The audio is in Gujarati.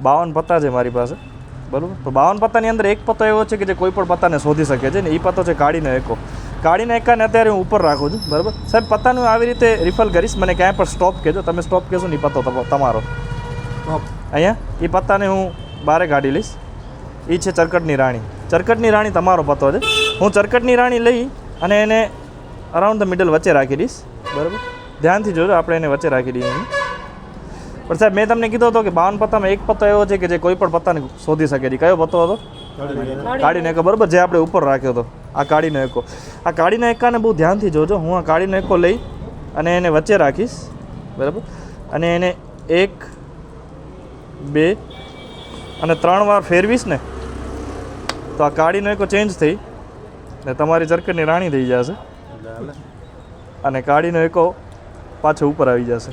બાવન પત્તા છે મારી પાસે. બરાબર? તો બાવન પત્તાની અંદર એક પત્તો એવો છે કે જે કોઈ પણ પત્તાને શોધી શકે છે ને એ પત્તો છે કાઢીને એકો. કાઢીને એકાને અત્યારે હું ઉપર રાખું છું બરાબર? સાહેબ પત્તાનું આવી રીતે રિફલ કરીશ મને ક્યાંય પણ સ્ટોપ કહેજો. તમે સ્ટોપ કહેશો ને એ પત્તો તમ- તમારો. અહીંયા? એ પત્તાને હું બારે કાઢી લઈશ. એ છે ચરકટની રાણી. ચરકટની રાણી તમારો પત્તો છે. હું ચરકટની રાણી લઈ અને એને અરાઉન્ડ ધ મિડલ વચ્ચે રાખી દઈશ. બરાબર? ધ્યાનથી જોજો આપણે એને વચ્ચે રાખી દઈએ. પણ સાહેબ, મેં તમને કીધો હતો કે બાવન પત્તામાં એક પત્તો એવો છે કે જે કોઈ પણ પત્તાને શોધી શકે છે. કયો પત્તો હતો? કાળીનો એકો. બરાબર, જે આપણે ઉપર રાખ્યો હતો. આ કાળીનો એકો. આ કાળીનો એકાને બહુ ધ્યાનથી જોજો. હું આ કાળીનો એકો લઈ અને એને વચ્ચે રાખીશ. બરાબર? અને એને એક, બે અને ત્રણ વાર ફેરવીશ ને, તો આ કાળીનો એકો ચેન્જ થઈ ને તમારી ચરકટની રાણી થઈ જશે. અને કાળીનો એકો પાછો ઉપર આવી જશે.